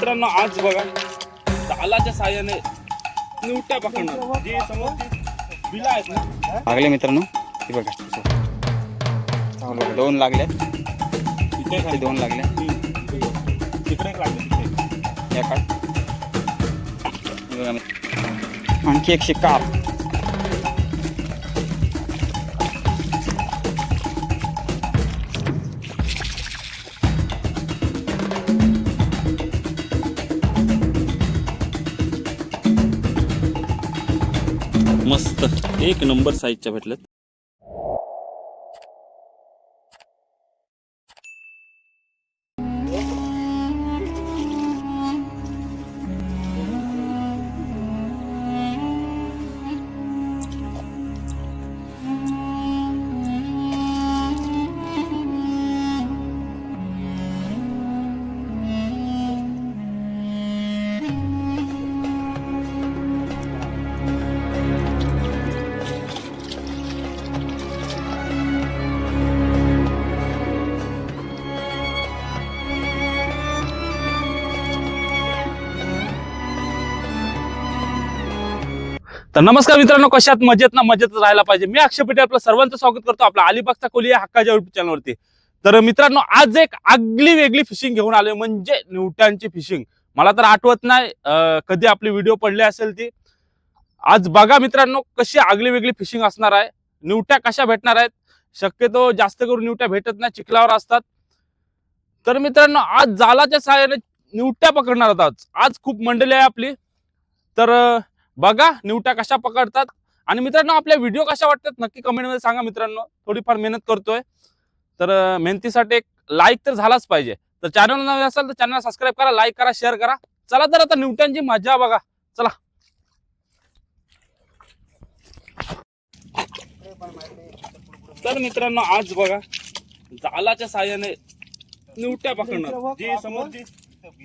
मित्रांनो आज बघा जालाच्या साह्याने निवट्या पकडणार. जे समोर बिला आहेत ना लागले मित्रांनो? हे बघा. दोन लागले. खाली दोन लागले. तिकडे एक लागले या काढ. आणखी एक शिक्का. एक नंबर साईजच्या भेटल्यात. तर नमस्कार मित्रांनो कशात मजेत ना मजेत राहायला पाहिजे. मी अक्षय पेटे आपलं सर्वांचं स्वागत करतो आपला अलिबागचा कोली या हक्काच्या युट्यूब चॅनलवरती तर मित्रांनो आज एक आगली वेगळी फिशिंग घेऊन आलोय म्हणजे निवट्यांची फिशिंग मला तर आठवत नाही कधी आपली व्हिडिओ पडली असेल ती. आज बघा मित्रांनो कशी आगली वेगळी फिशिंग असणार आहे. निवट्या कशा भेटणार आहेत? शक्यतो जास्त करून निवट्या भेटत नाही चिखलावर असतात. तर मित्रांनो आज जालाच्या सहाय्याने निवट्या पकडणार आहोत आज. आज खूप मंडळी आहे आपली. तर बघा निवट्या कशा पकडतात. आणि मित्रांनो आपल्या व्हिडिओ कशा वाटतात? नक्की कमेंटमध्ये सांगा मित्रांनो. थोडीफार मेहनत करतोय. तर मेहनतीसाठी एक लाईक तर झालाच पाहिजे. तर चॅनल नवीन असेल तर चॅनल सबस्क्राईब करा लाईक करा शेअर करा. चला तर आता निवट्यांची मजा बघा. चला. तर मित्रांनो आज बघा जालाच्या साह्याने निवट्या पकडणार. जे समोर जी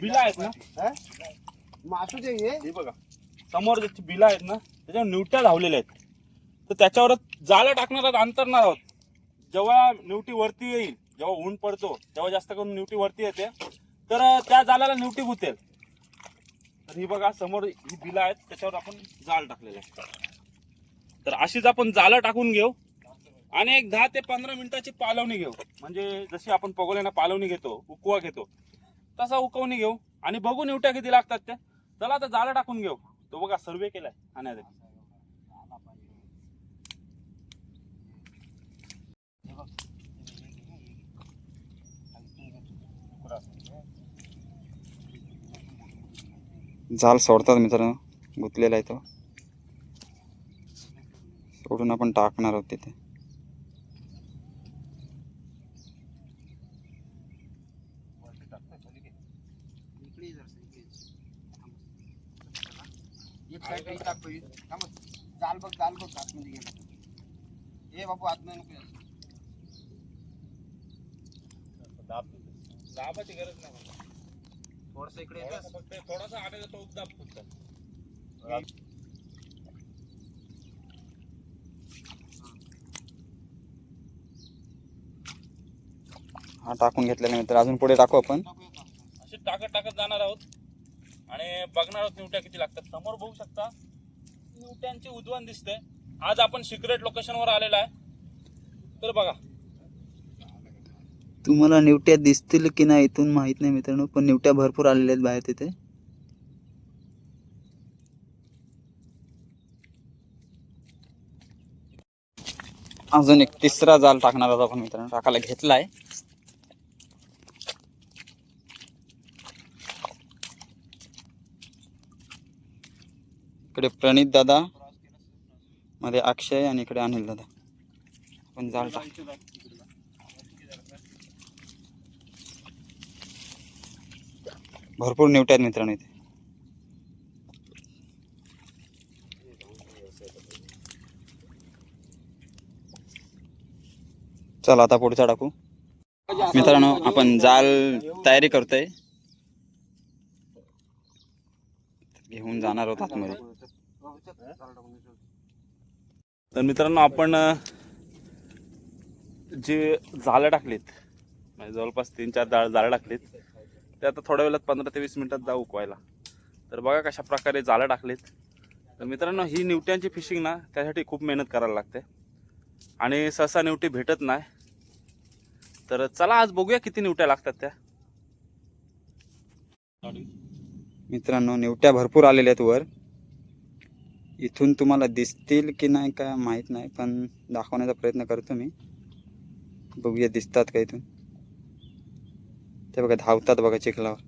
बिला आहेत ना मासू हे बघा. समोर ज्याची बिला आहेत ना त्याच्यावर निवट्या धावलेल्या आहेत. तर त्याच्यावर जाळं टाकणार अंतर अंतरणार आहोत जेव्हा निवटी वरती येईल जेव्हा ऊन पडतो तेव्हा जास्त करून निवटी वरती येते. तर त्या जाळ्याला निवटी गुतेल तर ही बघा समोर ही बिला आहेत त्याच्यावर आपण जाळ टाकलेलं आहे. तर अशीच आपण जाळं टाकून घेऊ. आणि एक दहा ते पंधरा मिनिटाची पालवणी घेऊ. म्हणजे जशी आपण पगोल्यांना पालवणी घेतो उकवा घेतो तसा उकवणी घेऊ. आणि बघू निवट्या किती लागतात त्या. चला आता जाळं टाकून घेऊ. तो बघा सर्वे केलाय आणि जाल सोडतात मित्रांनो. गुतलेला आहे तो. सोडून आपण टाकणार आहोत तिथे. एक साईड एक टाक पहिली. थांब. जाल बघ जाल बघ आतमध्ये गेला ए बापू आतमध्ये नको यायला. दाबाची गरज नाही थोडंसं इकडे ये बस. फक्त थोडासा आणायचा तो दाब फक्त हा टाकून घेतलेला मित्र अजून पुढे टाकू आपण? असे टाकत टाकत जाणार आहोत आणि बघणार आहोत निवट्या किती लागतात. समोर बघू शकता निवट्यांचे उद्वान दिसते. आज आपण सिक्रेट लोकेशनवर आलेला आहे. तर बघा. तुम्हाला निवट्या दिसतील की नाही इथून माहीत नाही मित्रांनो पण निवट्या भरपूर आलेल्या आहेत बाहेर तिथे. अजून एक तिसरा जाल टाकणार आहोत आपण मित्रांनो टाकायला घेतलाय. इकडे प्रणित दादा मध्ये अक्षय आणि इकडे अनिल दादा. आपण जाल टाक भरपूर निवट्या आहेत मित्रांनो इथे. चला आता पुढचा टाकू. मित्रांनो आपण जाल तयारी करतोय. घेऊन जाणार आहोत आतमध्ये. तर मित्रांनो आपण जे जाळं टाकलीत म्हणजे जवळपास तीन चार जाळ जाळं टाकलीत ते आता थोड्या वेळात पंधरा ते वीस मिनिटात जाऊ उकवायला. तर बघा कशा प्रकारे जाळं टाकलीत. तर मित्रांनो ही निवट्यांची फिशिंग ना त्यासाठी खूप मेहनत करायला लागते. आणि सहसा निवटी भेटत नाही. तर चला आज बघूया किती निवट्या लागतात त्या. मित्रांनो निवट्या भरपूर आलेल्या आहेत वर. इथून तुम्हाला दिसतील की नाही काय माहीत नाही पण दाखवण्याचा प्रयत्न करतो मी. बघूया दिसतात का इथून. ते बघा धावतात बघा चिखलावर.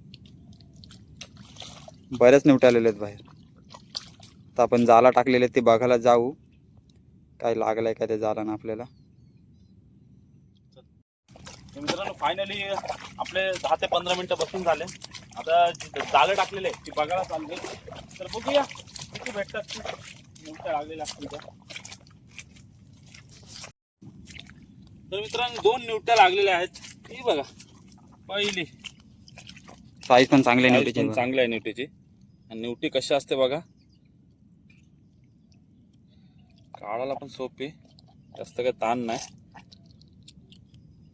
बऱ्याच निवट्या आलेल्या आहेत बाहेर. तर आपण जाला टाकलेले ते बघायला जाऊ. काय लागलंय काय ते जाला ना आपल्याला मित्रांनो फायनली आपले दहा ते पंधरा मिनिटं बसून झाले. आता जी जाळं टाकलेले ती बघायला चालले तर बघूया किती भेटतात ती. निवट्या लागलेल्या असतील त्या. तर मित्रांनो दोन निवट्या लागलेल्या आहेत. ही बघा पहिली. साईज पण चांगली पण बघा. चांगली आहे निवटीची. आणि निवटी कशी असते बघा. काढायला पण सोपी जास्त काही ताण नाही.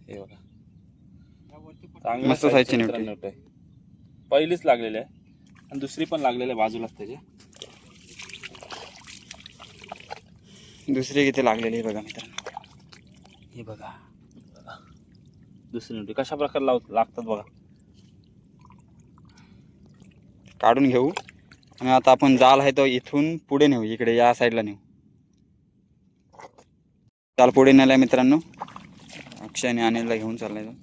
हे बघा. चांगल्या मस्त size size ची ची निवटी. मित्रांनो आहे पहिलीच लागलेली आहे. आणि दुसरी पण लागलेली आहे बाजूलाच त्याची. दुसरी किती लागलेली आहे बघा मित्रांनो. हे बघा. दुसरी निवटी कशा प्रकारे लाव लागतात बघा. काढून घेऊ. आणि आता आपण जाल आहे तो इथून पुढे नेऊ. इकडे या साईडला नेऊ. जाल पुढे नेलाय मित्रांनो. अक्षयने अनिलला घेऊन चाललाय तो.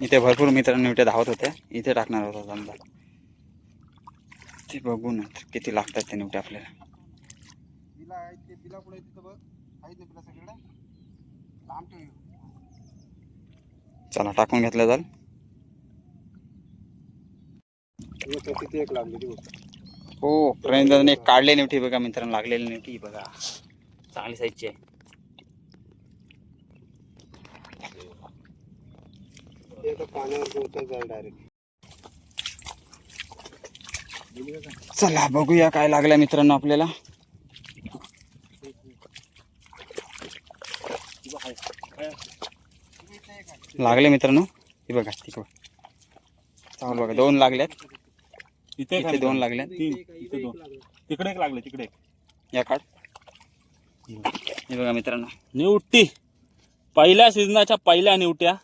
इथे भरपूर मित्रांनो इथे धावत होत्या इथे टाकणार होता समजा ते बघू ना किती लागतात ते निवटे आपल्याला. चला टाकून घेतलं जाल किती एक लागली हो प्रणित एक काढले निवटी बघा मित्रांनो लागलेली निवटी बघा. चांगली साईजची आहे. तर पाण्यावर उतर जाईल डायरेक्ट चला बघूया काय लागलं मित्रांनो आपल्याला. लागले मित्रांनो. हे बघा तिकडं चांगलं बघा दोन लागल्यात. इथे इथे दोन लागल्यात. तीन इथे दोन. तिकडे एक लागले तिकडे. या काढ. हे बघा मित्रांनो. निवटी. पहिल्या सीझनाच्या पहिल्या निवट्या.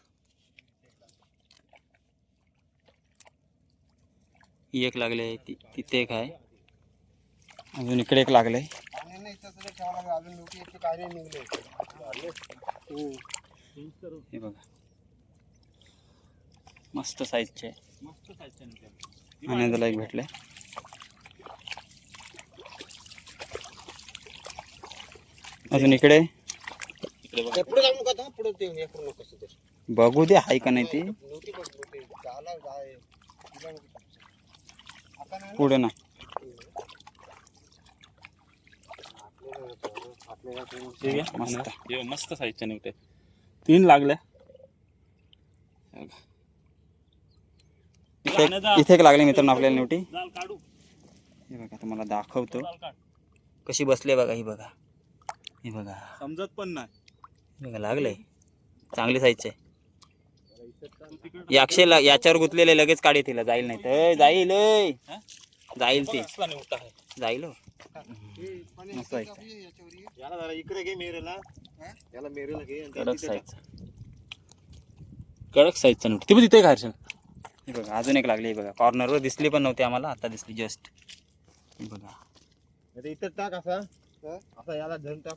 ही एक लागले ती तिथे एक आहे. अजून इकडे एक लागले हे बघा. मस्त साईजचे आहे आणि त्याला एक भेटले. अजून इकडे? बघू दे हाय का नाही ती. नाही? पुढे ना आपल्याला- आपल्याला ते- ठीक आहे मस्त. मस्त साईजच्या निवट्या तीन लागल्या इथे इथे एक लागले मित्रांनो आपल्याला निवटी. हे बघा तुम्हाला दाखवतो. कशी बसले बघा ही बघा. हे बघा. समजत पण नाही. हे बघा लागले चांगली साईजचे. तू तिकडे हे अक्षय ला- याच्यावर गुंतलेले लगेच काढे तिला. जाईल नाही तर जाईल ए. जाईल ते. जाईल हो. मस्त आहे. याला जरा इकडे घे मेरेला. याला मेरेला घे. आणि कडक तिथे. साईजचा कडक साईजचा निवटा ती पण तिथे घालशील हे बघा अजून एक लागली हे बघा. कॉर्नरवर दिसली पण नव्हती आम्हाला. आता दिसली जस्ट बघा. इथं टाक असा? असा याला धरून टाक.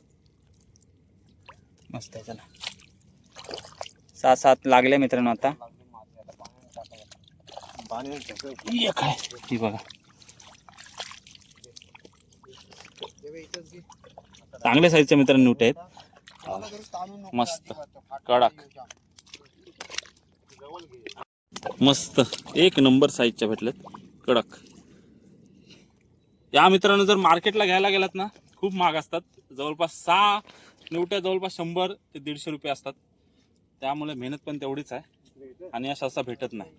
मस्त आहे चला. सात सात लागले मित्रांनो आता. बघा. चांगल्या साईजच्या मित्रांनो न्यूट आहेत. मस्त. कडक. मस्त. एक नंबर साईजच्या भेटल्यात कडक. या मित्रांनो जर मार्केटला घ्यायला गेलात ना खूप महाग असतात. जवळपास सहा निवट्या जवळपास शंभर ते दीडशे रुपये असतात. त्यामुळे मेहनत पण तेवढीच आहे. आणि अशा असा भेटत नाही.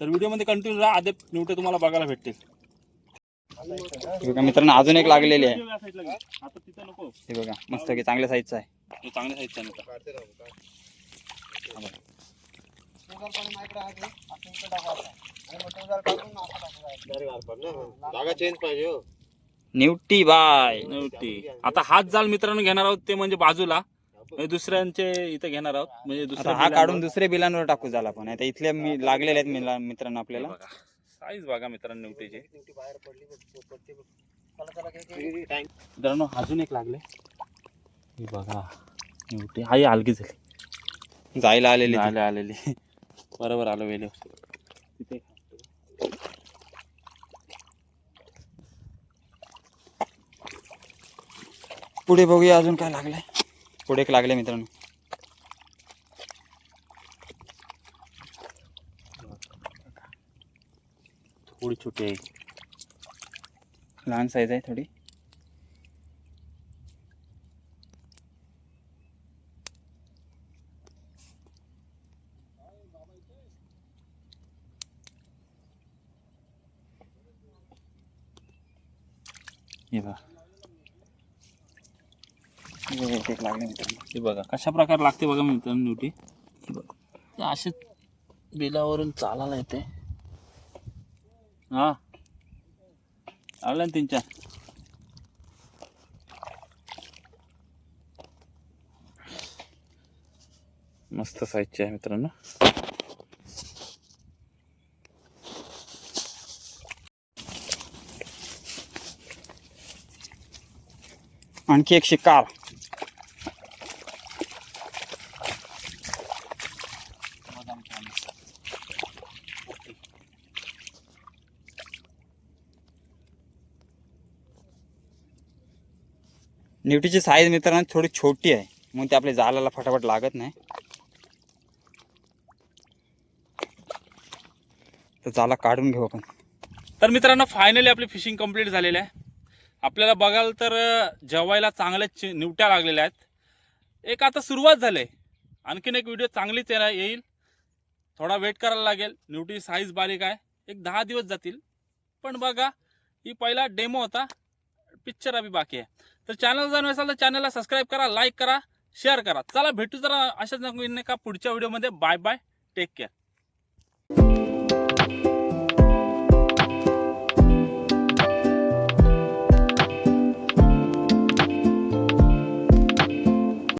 तर व्हिडिओमध्ये कंटिन्यू राहा. आधी निवटे तुम्हाला बघायला भेटतील. बघा मित्रांनो अजून एक लागलेली आहे. आता तिथं नको. हे बघा मस्त की चांगल्या साईजचा आहे. तो चांगल्या साईजचा. असं असं हो निवटी बाय. नव्हती आता हाच जाल मित्रांनो घेणार आहोत ते म्हणजे बाजूला. म्हणजे दुसऱ्यांचे इथं घेणार आहोत. म्हणजे आता दुसऱ्या हा बिलांवर. काढून दुसऱ्या बिलांवर टाकू झाला पण. आता इथल्या मी लागलेले आहेत मिला- मित्रांनो आपल्याला. साईज बघा मित्रांनो. टाइम मित्रांनो अजून एक लागले. हे बघा. निवटी हाही हलकी झाली. जायला आलेली ती. आले आलेली. बरोबर आलो वेले तिथे पुढे बघूया अजून काय लागलंय. पुढे एक लागले मित्रांनो. थोडी छोटी आहे. लहान साईज आहे थोडी. हे बघा. एक लागले मित्रांनो. हे बघा कशा प्रकारे लागते बघा मित्रांनो न्यूटी हे बघा. असे बिलावरून चालायला येते. हा. लागलं ना तीन चार मस्त साईजचे आहे मित्रांनो. आणखी एक शिकार. न्यूटीची साईज मित्रांनो थोडी छोटी आहे. म्हणून ते आपल्या जालाला फटाफट लागत नाही. तर जाला काढून घेऊ आपण. तर मित्रांनो फायनली आपली फिशिंग कंप्लीट झालेली आहे. आपल्याला बघाल तर जेवायला चांगल्या चि- निवट्या लागलेल्या आहेत. एक आता सुरुवात झाली आहे. आणखीन एक व्हिडिओ चांगलीच येणार येईल. थोडा वेट करायला लागेल. निवटी साईज बारीक आहे. एक दहा दिवस जातील. पण बघा ही पहिला डेमो होता. पिक्चर अभी बाकी आहे तर चॅनल जाणून असाल तर चॅनलला सबस्क्राईब करा लाईक करा शेअर करा. चला भेटू जरा अशाच नवीन एका पुढच्या व्हिडिओमध्ये बाय बाय टेक केअर